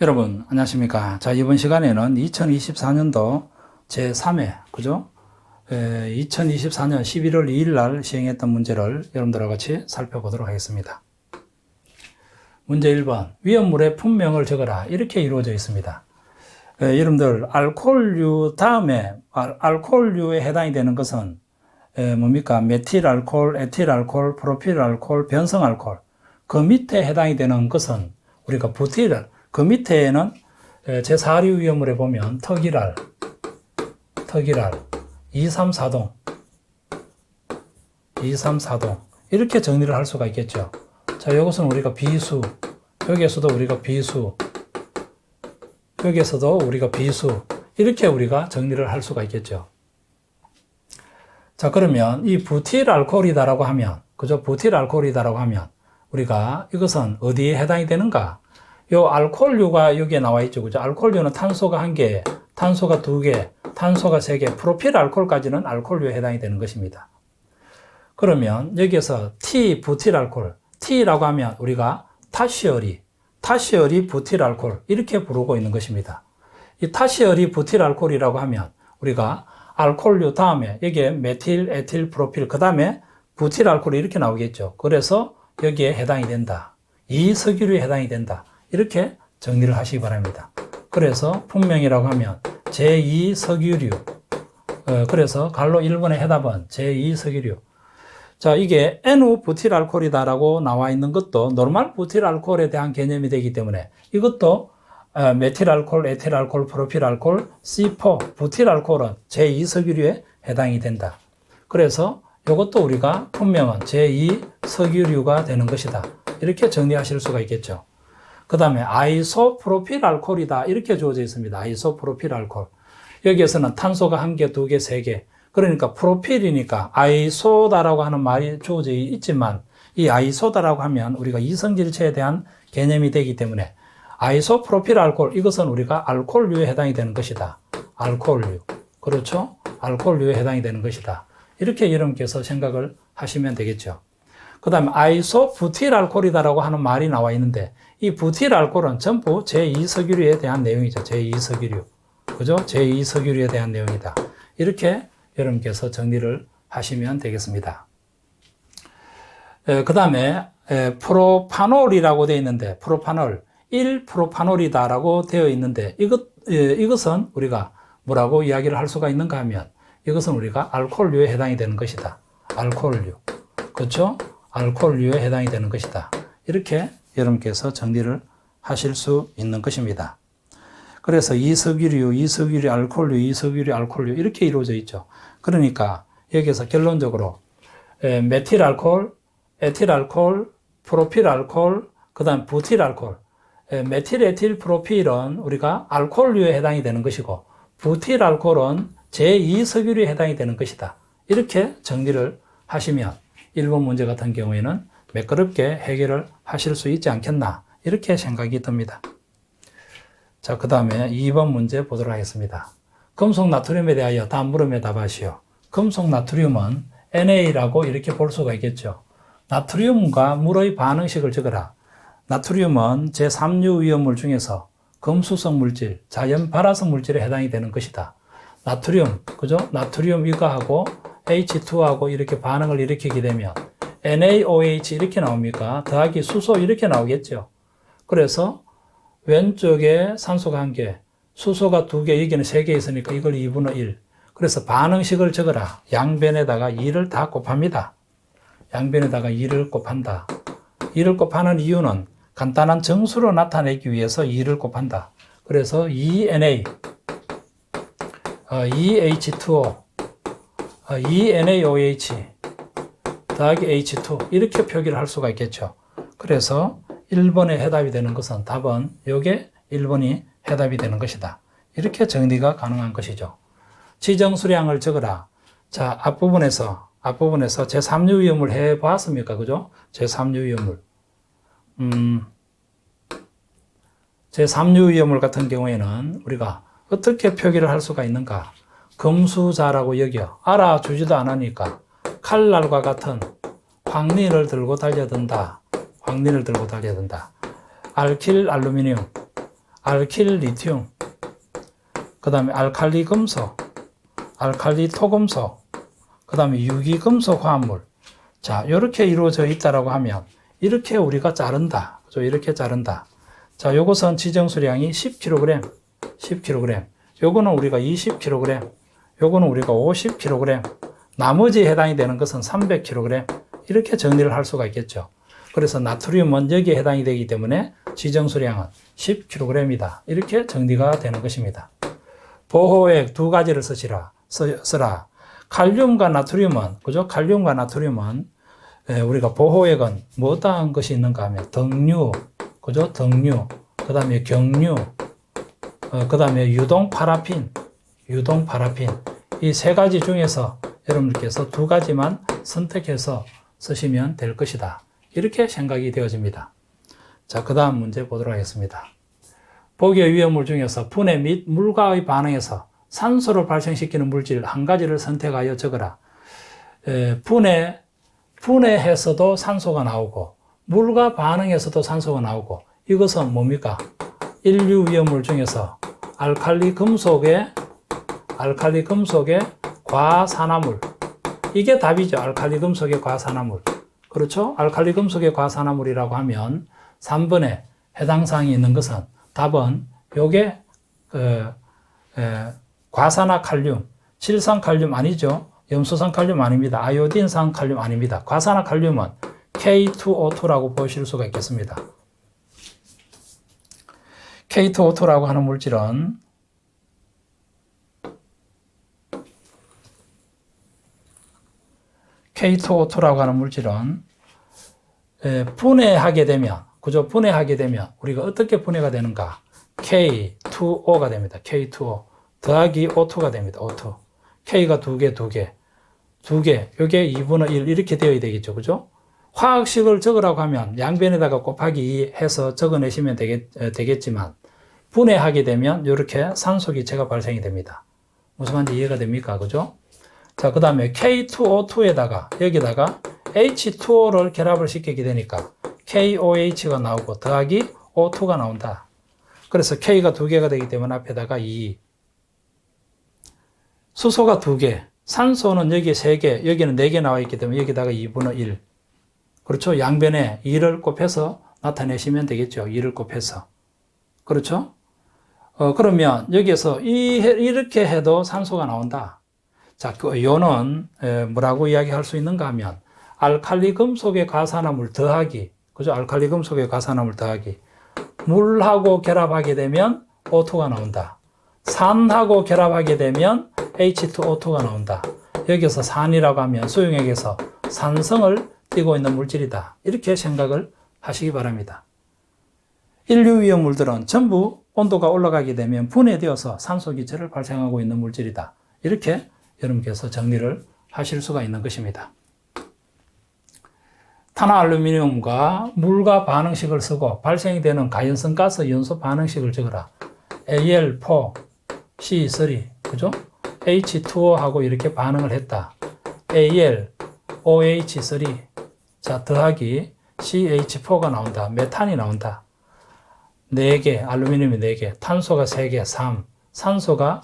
여러분 안녕하십니까? 자 이번 시간에는 2024년도 제3회 그죠? 에, 2024년 11월 2일 날 시행했던 문제를 여러분들과 같이 살펴보도록 하겠습니다. 문제 1번. 위험물의 품명을 적어라. 이렇게 이루어져 있습니다. 에, 여러분들 알코올류 다음에 알, 알코올류에 해당이 되는 것은 에, 뭡니까? 메틸 알코올, 에틸 알코올, 프로필 알코올, 변성 알코올. 그 밑에 해당이 되는 것은 우리가 부틸 그 밑에는 제4류 위험물에 보면 터기랄, 터기랄, 2, 3, 4동, 2, 3, 4동 이렇게 정리를 할 수가 있겠죠. 자, 이것은 우리가 비수, 여기에서도 우리가 비수, 여기에서도 우리가 비수 이렇게 우리가 정리를 할 수가 있겠죠. 자, 그러면 이 부틸 알코올이다라고 하면, 그죠? 부틸 알코올이다라고 하면 우리가 이것은 어디에 해당이 되는가? 요 알코올류가 여기에 나와 있죠. 그죠? 알코올류는 탄소가 한 개, 탄소가 두 개, 탄소가 세 개, 프로필 알코올까지는 알코올류에 해당이 되는 것입니다. 그러면 여기에서 T 부틸 알코올, T라고 하면 우리가 타시어리, 타시어리 부틸 알코올 이렇게 부르고 있는 것입니다. 이 타시어리 부틸 알코올이라고 하면 우리가 알코올류 다음에 여기에 메틸, 에틸, 프로필 그 다음에 부틸 알코올이 이렇게 나오겠죠. 그래서 여기에 해당이 된다. 이 석유류에 해당이 된다. 이렇게 정리를 하시기 바랍니다. 그래서 품명이라고 하면 제2석유류. 어, 그래서 갈로 1번의 해답은 제2석유류. 자, 이게 NO 부틸 알코올이다라고 나와 있는 것도 노멀 부틸 알코올에 대한 개념이 되기 때문에 이것도 어, 메틸 알코올, 에틸 알코올, 프로필 알코올, C4 부틸 알코올은 제2석유류에 해당이 된다. 그래서 이것도 우리가 분명은 제2석유류가 되는 것이다. 이렇게 정리하실 수가 있겠죠. 그 다음에 아이소프로필 알코올이다. 이렇게 주어져 있습니다. 아이소프로필 알코올. 여기에서는 탄소가 한 개, 두 개, 세 개. 그러니까 프로필이니까 아이소다라고 하는 말이 주어져 있지만 이 아이소다라고 하면 우리가 이성질체에 대한 개념이 되기 때문에 아이소프로필 알코올 이것은 우리가 알코올류에 해당이 되는 것이다. 알코올류. 그렇죠? 알코올류에 해당이 되는 것이다. 이렇게 여러분께서 생각을 하시면 되겠죠. 그 다음에 아이소부틸 알코올이다라고 하는 말이 나와 있는데 이 부틸 알코올은 전부 제2석유류에 대한 내용이죠. 제2석유류. 그죠? 제2석유류에 대한 내용이다. 이렇게 여러분께서 정리를 하시면 되겠습니다. 그 다음에 프로파놀이라고 되어 있는데 프로파놀 1프로파놀이다라고 되어 있는데 이것, 이것은 우리가 뭐라고 이야기를 할 수가 있는가 하면 이것은 우리가 알코올류에 해당이 되는 것이다. 알코올류. 그렇죠? 알코올류에 해당이 되는 것이다. 이렇게 여러분께서 정리를 하실 수 있는 것입니다. 그래서 이석유류, 이석유류, 알코올류, 이석유류, 알코올류 이렇게 이루어져 있죠. 그러니까 여기서 결론적으로 메틸 알코올, 에틸 알코올, 프로필 알코올, 그다음 부틸 알코올. 메틸, 에틸, 프로필은 우리가 알코올류에 해당이 되는 것이고 부틸 알코올은 제2석유류에 해당이 되는 것이다. 이렇게 정리를 하시면 1번 문제 같은 경우에는 매끄럽게 해결을 하실 수 있지 않겠나 이렇게 생각이 듭니다. 자, 그 다음에 2번 문제 보도록 하겠습니다. 금속 나트륨에 대하여 다음 물음에 답하시오. 금속 나트륨은 NA라고 이렇게 볼 수가 있겠죠. 나트륨과 물의 반응식을 적어라. 나트륨은 제3류 위험물 중에서 금수성 물질, 자연 발화성 물질에 해당이 되는 것이다. 나트륨, 그죠? 나트륨 이거하고 H2하고 이렇게 반응을 일으키게 되면 NaOH 이렇게 나옵니까? 더하기 수소 이렇게 나오겠죠. 그래서 왼쪽에 산소가 한 개, 수소가 두 개, 여기는 세 개 있으니까 이걸 2분의 1. 그래서 반응식을 적어라. 양변에다가 2를 다 곱합니다. 양변에다가 2를 곱한다. 2를 곱하는 이유는 간단한 정수로 나타내기 위해서 2를 곱한다. 그래서 2Na, 어, 2H2O, 어, 2NaOH, 더하기 H2 이렇게 표기를 할 수가 있겠죠. 그래서 1번에 해답이 되는 것은 답은 요게 1번이 해답이 되는 것이다. 이렇게 정리가 가능한 것이죠. 지정 수량을 적어라. 자, 앞부분에서 앞부분에서 제3류 위험을 해 보았습니까? 그죠? 제3류 위험물. 음. 제3류 위험물 같은 경우에는 우리가 어떻게 표기를 할 수가 있는가? 금수자라고 여겨 알아주지도 않으니까 칼날과 같은 황린을 들고 달려든다. 황린을 들고 달려든다. 알킬 알루미늄. 알킬 리튬, 그 다음에 알칼리 금속, 알칼리 토금속, 그 다음에 유기 금속 화합물. 자, 이렇게 이루어져 있다라고 하면 이렇게 우리가 자른다. 그죠? 이렇게 자른다. 자, 요것은 지정 수량이 10kg, 10kg. 요거는 우리가 20kg, 요거는 우리가 50kg, 나머지 해당이 되는 것은 300kg. 이렇게 정리를 할 수가 있겠죠. 그래서 나트륨은 여기에 해당이 되기 때문에 지정 수량은 10kg이다. 이렇게 정리가 되는 것입니다. 보호액 두 가지를 쓰시라, 써, 쓰라. 칼륨과 나트륨은, 그죠? 칼륨과 나트륨은, 에, 우리가 보호액은 뭐 어떠한 것이 있는가 하면, 등류, 그죠? 등류, 그 다음에 경류, 어, 그 다음에 유동 파라핀, 유동 파라핀. 이 세 가지 중에서 여러분들께서 두 가지만 선택해서 쓰시면 될 것이다. 이렇게 생각이 되어집니다. 자, 그 다음 문제 보도록 하겠습니다. 보기의 위험물 중에서 분해 및 물과의 반응에서 산소를 발생시키는 물질 한 가지를 선택하여 적어라. 에, 분해, 분해해서도 산소가 나오고, 물과 반응해서도 산소가 나오고, 이것은 뭡니까? 인류 위험물 중에서 알칼리 금속의, 알칼리 금속의 과산화물. 이게 답이죠. 알칼리 금속의 과산화물. 그렇죠? 알칼리 금속의 과산화물이라고 하면 3번에 해당 사항이 있는 것은 답은 요게 그 에, 과산화 칼륨, 질산 칼륨 아니죠. 염소산 칼륨 아닙니다. 아요딘산 칼륨 아닙니다. 과산화 칼륨은 K2O2라고 보실 수가 있겠습니다. K2O2라고 하는 물질은 K2O2라고 하는 물질은 에, 분해하게 되면 그죠? 분해하게 되면 우리가 어떻게 분해가 되는가? K2O가 됩니다. K2O 더하기 O2가 됩니다. O2 K가 두 개, 두 개, 두 개. 요게 2분의 1 이렇게 되어야 되겠죠. 그죠? 화학식을 적으라고 하면 양변에다가 곱하기 2 해서 적어내시면 되겠, 되겠지만 분해하게 되면 이렇게 산소 기체가 발생이 됩니다. 무슨 말인지 이해가 됩니까? 그죠? 자, 그 다음에 K2O2에다가 여기다가 H2O를 결합을 시키게 되니까 KOH가 나오고 더하기 O2가 나온다. 그래서 K가 두 개가 되기 때문에 앞에다가 2. 수소가 두 개, 산소는 여기 세 개, 여기는 네 개 나와 있기 때문에 여기다가 2분의 1. 그렇죠? 양변에 2를 곱해서 나타내시면 되겠죠. 2를 곱해서. 그렇죠? 어, 그러면 여기에서 이, 이렇게 해도 산소가 나온다. 자, 그 요는 뭐라고 이야기할 수 있는가 하면 알칼리 금속의 가산화물 더하기, 그죠? 알칼리 금속의 가산화물 더하기. 물하고 결합하게 되면 O2가 나온다. 산하고 결합하게 되면 H2O2가 나온다. 여기서 산이라고 하면 수용액에서 산성을 띠고 있는 물질이다. 이렇게 생각을 하시기 바랍니다. 인류 위험물들은 전부 온도가 올라가게 되면 분해되어서 산소 기체를 발생하고 있는 물질이다. 이렇게 여러분께서 정리를 하실 수가 있는 것입니다. 탄화 알루미늄과 물과 반응식을 쓰고 발생이 되는 가연성 가스 연소 반응식을 적어라. Al4, C3, 그죠? H2O하고 이렇게 반응을 했다. Al, OH3, 자, 더하기 CH4가 나온다. 메탄이 나온다. 4개, 알루미늄이 4개, 탄소가 3개, 3, 산소가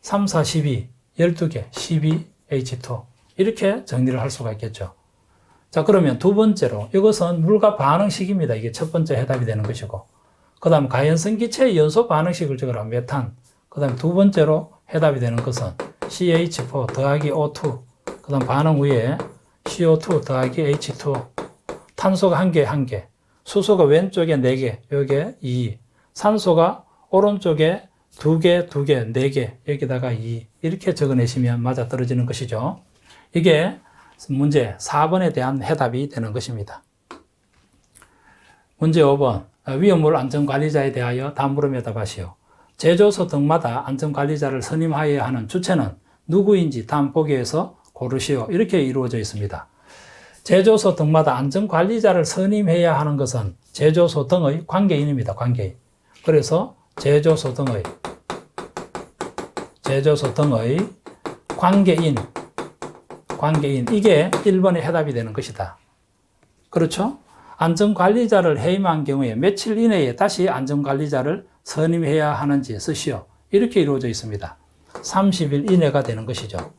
3, 4, 12, 12개, 12H2. 이렇게 정리를 할 수가 있겠죠. 자, 그러면 두 번째로 이것은 물과 반응식입니다. 이게 첫 번째 해답이 되는 것이고. 그 다음 가연성 기체의 연소 반응식을 적으라. 메탄. 그 다음 두 번째로 해답이 되는 것은 CH4 더하기 O2. 그 다음 반응 후에 CO2 더하기 H2. 탄소가 한 개, 한 개. 수소가 왼쪽에 네 개, 여기에 2. 산소가 오른쪽에 두 개, 두 개, 네 개, 여기다가 2. 이렇게 적어내시면 맞아 떨어지는 것이죠. 이게 문제 4번에 대한 해답이 되는 것입니다. 문제 5번. 위험물 안전관리자에 대하여 다음 물음에 답하시오. 제조소 등마다 안전관리자를 선임하여야 하는 주체는 누구인지 다음 보기에서 고르시오. 이렇게 이루어져 있습니다. 제조소 등마다 안전관리자를 선임해야 하는 것은 제조소 등의 관계인입니다. 관계인. 그래서 제조소 등의 제조소 등의 관계인 관계인 이게 1번의 해답이 되는 것이다. 그렇죠? 안전관리자를 해임한 경우에 며칠 이내에 다시 안전관리자를 선임해야 하는지 쓰시오. 이렇게 이루어져 있습니다. 30일 이내가 되는 것이죠.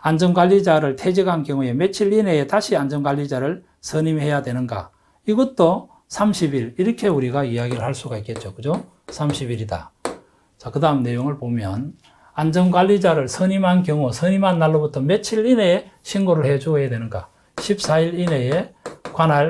안전관리자를 퇴직한 경우에 며칠 이내에 다시 안전관리자를 선임해야 되는가? 이것도 30일 이렇게 우리가 이야기를 할 수가 있겠죠. 그죠? 30일이다. 자, 그 다음 내용을 보면 안전관리자를 선임한 경우 선임한 날로부터 며칠 이내에 신고를 해 주어야 되는가? 14일 이내에 관할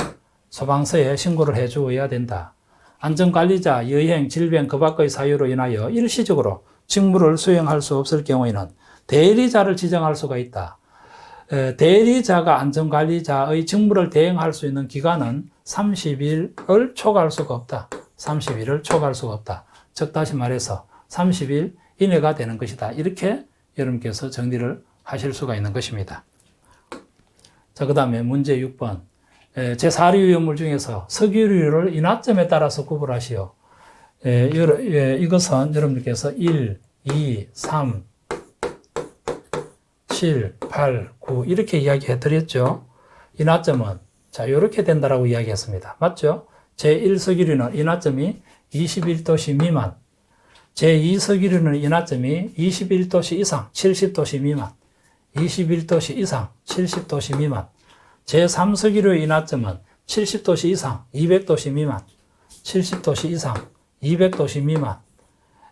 소방서에 신고를 해 주어야 된다. 안전관리자, 여행, 질병 그 밖의 사유로 인하여 일시적으로 직무를 수행할 수 없을 경우에는 대리자를 지정할 수가 있다. 에, 대리자가 안전관리자의 직무를 대행할 수 있는 기간은 30일을 초과할 수가 없다. 30일을 초과할 수가 없다. 즉 다시 말해서 30일 이내가 되는 것이다. 이렇게 여러분께서 정리를 하실 수가 있는 것입니다. 자, 그 다음에 문제 6번. 제4류 위험물 중에서 석유류를 인화점에 따라서 구분하시오. 예, 이것은 여러분들께서 1, 2, 3, 7, 8, 9 이렇게 이야기해 드렸죠. 인화점은 자, 이렇게 된다라고 이야기했습니다. 맞죠? 제1석유류는 인화점이 21도씨 미만, 제2석유류는 인화점이 21도씨 이상, 70도씨 미만, 21도씨 이상, 70도씨 미만, 제3석유류의 인화점은 70도씨 이상, 200도씨 미만, 70도씨 이상, 200도씨 미만,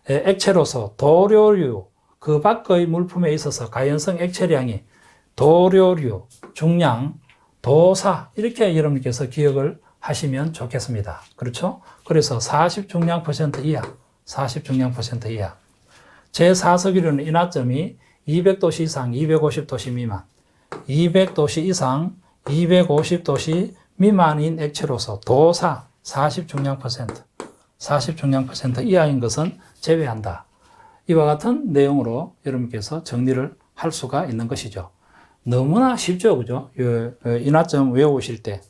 에, 액체로서 도료류, 그 밖의 물품에 있어서 가연성 액체량이 도료류, 중량, 도사 이렇게 여러분께서 기억을 하시면 좋겠습니다. 그렇죠? 그래서 40 중량 퍼센트 이하, 40 중량 퍼센트 이하. 제4석유류는 인화점이 200도씨 이상, 250도씨 미만, 200도씨 이상, 250도씨 미만인 액체로서 도사 40 중량 퍼센트, 40 중량 퍼센트 이하인 것은 제외한다. 이와 같은 내용으로 여러분께서 정리를 할 수가 있는 것이죠. 너무나 쉽죠, 그죠? 인화점 외우실 때